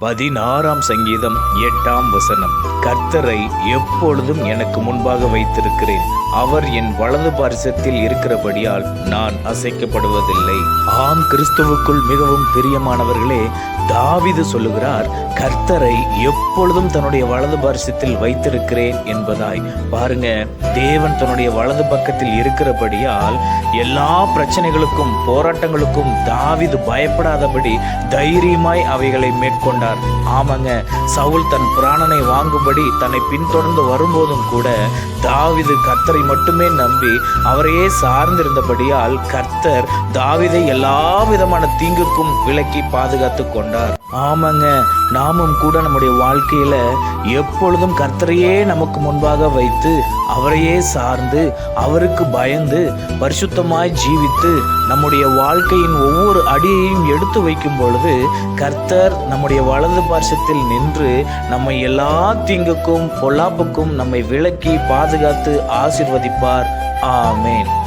பதினாறாம் சங்கீதம் எட்டாம் வசனம். கர்த்தரை எப்பொழுதும் எனக்கு முன்பாக வைத்திருக்கிறேன். அவர் என் வலது பாரிசத்தில் இருக்கிறபடியால் நான் அசைக்கப்படுவதில்லை. ஆம் கிறிஸ்துவுக்குள் மிகவும் பிரியமானவர்களே தாவிது சொல்லுகிறார். கர்த்தரை எப்பொழுதும் தன்னுடைய வலது பாரிசத்தில் வைத்திருக்கிறேன் என்பதாய். பாருங்க தேவன் தன்னுடைய வலது பக்கத்தில் இருக்கிறபடியால் எல்லா பிரச்சனைகளுக்கும் போராட்டங்களுக்கும் தாவிது பயப்படாதபடி தைரியமாய் அவைகளை மேற்கொண்டார். ஆமாங்க சவுல் தன் பிராணனை வாங்கும்படி தன்னை பின்தொடர்ந்து வரும்போதும் கூட தாவிது கர்த்தரை மட்டுமே நம்பி அவரையே சார்ந்திருந்தபடியால் கர்த்தர் தாவிதை எல்லா விதமான தீங்குக்கும் விலக்கி பாதுகாத்து கொண்டார். ஆமாங்க நாமும் கூட நம்முடைய வாழ்க்கையில் எப்பொழுதும் கர்த்தரையே நமக்கு முன்பாக வைத்து அவரையே சார்ந்து அவருக்கு பயந்து பரிசுத்தமாய் ஜீவித்து நம்முடைய வாழ்க்கையின் ஒவ்வொரு அடியையும் எடுத்து வைக்கும் பொழுது கர்த்தர் நம்முடைய வலது பார்சத்தில் நின்று நம்மை எல்லா தீங்குக்கும் பொல்லாப்புக்கும் நம்மை விலக்கி பாதுகாத்து ஆசிர்வதிப்பார். ஆமேன்.